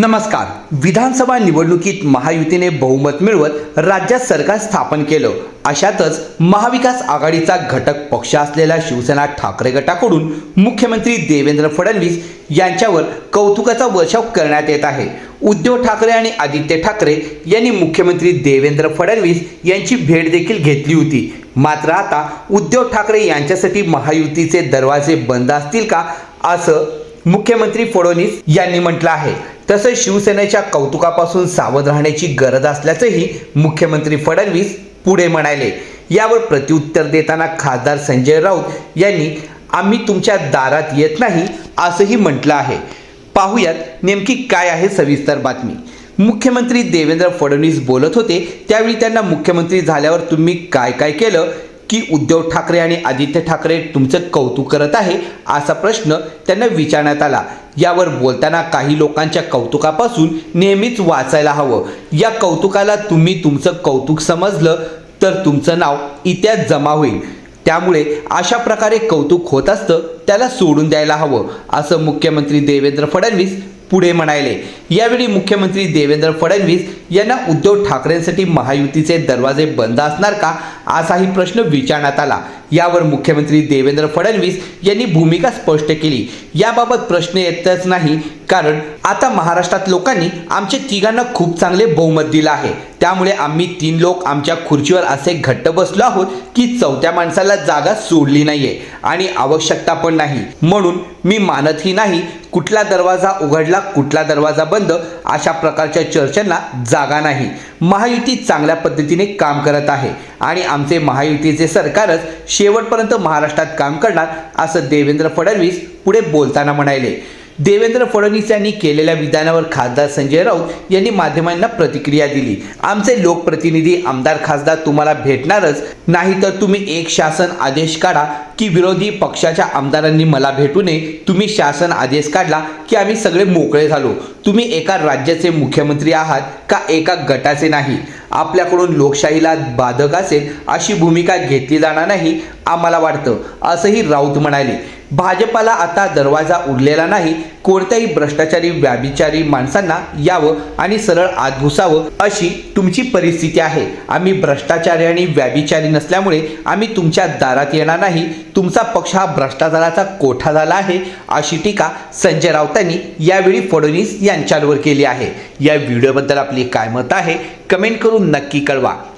नमस्कार. विधानसभा निवडणुकीत महायुतीने बहुमत मिळवत राज्यात सरकार स्थापन केलं. अशातच महाविकास आघाडीचा घटक पक्ष असलेला शिवसेना ठाकरे गटाकडून मुख्यमंत्री देवेंद्र फडणवीस यांच्यावर कौतुकाचा वर्षाव करण्यात येत आहे. उद्धव ठाकरे आणि आदित्य ठाकरे यांनी मुख्यमंत्री देवेंद्र फडणवीस यांची भेट देखील घेतली होती. मात्र आता उद्धव ठाकरे यांच्यासाठी महायुतीचे दरवाजे बंद असतील का असं मुख्यमंत्री फडणवीस यांनी म्हटलं आहे. तसंच शिवसेनेच्या कौतुकापासून सावध राहण्याची गरज असल्याचंही मुख्यमंत्री फडणवीस पुढे म्हणाले. यावर प्रत्युत्तर देताना खासदार संजय राऊत यांनी आम्ही तुमच्या दारात येत नाही असंही म्हटलं आहे. पाहुयात नेमकी काय आहे सविस्तर बातमी. मुख्यमंत्री देवेंद्र फडणवीस बोलत होते त्यावेळी त्यांना मुख्यमंत्री झाल्यावर तुम्ही काय काय केलं की उद्धव ठाकरे आणि आदित्य ठाकरे तुमचं कौतुक करत आहे असा प्रश्न त्यांना विचारण्यात आला. यावर बोलताना काही लोकांच्या कौतुकापासून नेहमीच वाचायला हवं. या कौतुकाला तुम्ही तुमचं कौतुक समजलं तर तुमचं नाव इतिहास जमा होईल. त्यामुळे अशा प्रकारे कौतुक होत असतं त्याला सोडून द्यायला हवं असं मुख्यमंत्री देवेंद्र फडणवीस पुढे म्हणाले यावेळी मुख्यमंत्री देवेंद्र फडणवीस यांना उद्धव ठाकरेंसाठी महायुतीचे दरवाजे बंद असणार का? असाही प्रश्न विचारण्यात आला. यावर मुख्यमंत्री देवेंद्र फडणवीस यांनी भूमिका स्पष्ट केली. याबाबत प्रश्न येतच नाही कारण आता महाराष्ट्रात लोकांनी आमच्या तिघांना खूप चांगले बहुमत दिलं आहे. त्यामुळे आम्ही तीन लोक आमच्या खुर्चीवर असे घट्ट बसलो आहोत की चौथ्या माणसाला जागा सोडली नाहीये आणि आवश्यकता पण नाही. म्हणून मी मानतही नाही कुठला दरवाजा उघडला कुठला दरवाजा बंद अशा प्रकारच्या चर्चांना जागा नाही. महायुती चांगल्या पद्धतीने काम करत आहे आणि आमचे महायुतीचे सरकारच शेवटपर्यंत महाराष्ट्रात काम करणार असं देवेंद्र फडणवीस पुढे बोलताना म्हणाले. देवेंद्र फडणवीस यांनी केलेल्या विधानावर खासदार संजय राऊत यांनी माध्यमांना प्रतिक्रिया दिली. आमचे लोकप्रतिनिधी आमदार खासदार तुम्हाला भेटणारच नाही तर तुम्ही एक शासन आदेश काढा की विरोधी पक्षाच्या आमदारांनी मला भेटू नये. तुम्ही शासन आदेश काढला की आम्ही सगळे मोकळे झालो. तुम्ही एका राज्याचे मुख्यमंत्री आहात का एका गटाचे नाही? आपल्याकडून लोकशाहीला बाधक असेल अशी भूमिका घेतली जाणार नाही आम्हाला वाटतं असंही राऊत म्हणाले. भाजपाला आता दरवाजा उरलेला नाही. कोणत्याही भ्रष्टाचारी व्याभिचारी माणसांना यावं आणि सरळ आत घुसावं अशी तुमची परिस्थिती आहे. आम्ही भ्रष्टाचारी आणि व्याभिचारी नसल्यामुळे आम्ही तुमच्या दारात येणार नाही. तुमचा पक्ष हा भ्रष्टाचाराचा कोठा झाला आहे अशी टीका संजय राऊतांनी यावेळी फडणवीस यांच्यावर केली आहे. या व्हिडिओबद्दल आपली काय मत आहे? कमेंट करून नक्की कळवा.